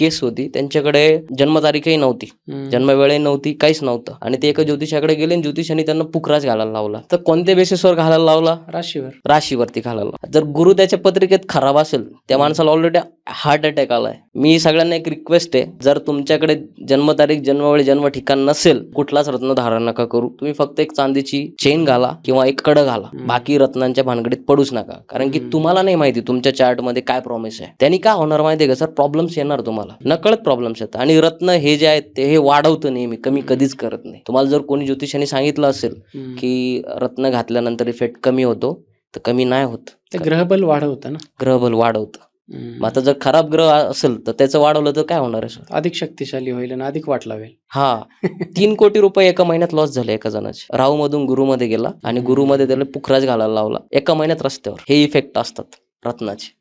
केस होती त्यांच्याकडे जन्मतारीखही नव्हती. जन्मवेळही नव्हती काहीच नव्हतं. आणि ते एका ज्योतिषाकडे गेले आणि ज्योतिषाने त्यांना पुकराज घालायला लावला. तर कोणत्या बेसिसवर घालायला लावला? राशीवर. राशीवरती घालायला लावला. जर गुरु त्याच्या पत्रिकेत खराब असेल त्या माणसाला ऑलरेडी हार्ट अटॅक आलाय. मी सगळ्यांना एक रिक्वेस्ट आहे जर तुमच्याकडे जन्मतारीख जन्मवेळी जन्म ठिकाण नसेल कुठलाच रत्न धारण नका करू. तुम्ही फक्त एक चांदीची चेन घाला किंवा एक कड घाला. बाकी रत्नांच्या भानगडीत पडूच नका. कारण की. तुम्हाला नाही माहिती तुमच्या चार्टमध्ये काय प्रॉमिस आहे. त्यांनी काय होणार माहितीये का सर प्रॉब्लेम्स येणार तुम्हाला. नकळत प्रॉब्लेम्स येतात. आणि रत्न हे जे आहेत ते हे वाढवतं नेहमी. कमी कधीच करत नाही. तुम्हाला जर कोणी ज्योतिषाने सांगितलं असेल. की रत्न घातल्यानंतर इफेक्ट कमी होतो तर कमी नाही होत. ग्रहबल वाढवतं ना. ग्रहबल वाढवतं. मग आता जर खराब ग्रह असेल तर त्याचं वाढवलं तर काय होणार आहे सर? अधिक शक्तिशाली होईल आणि अधिक वाट लावेल. हा. तीन कोटी रुपये एका महिन्यात लॉस झाले एका जणाचे. राहू मधून गुरुमध्ये गेला आणि गुरुमध्ये त्याला पुखराज घालायला लावला एका महिन्यात रस्त्यावर. हे इफेक्ट असतात रत्नाचे.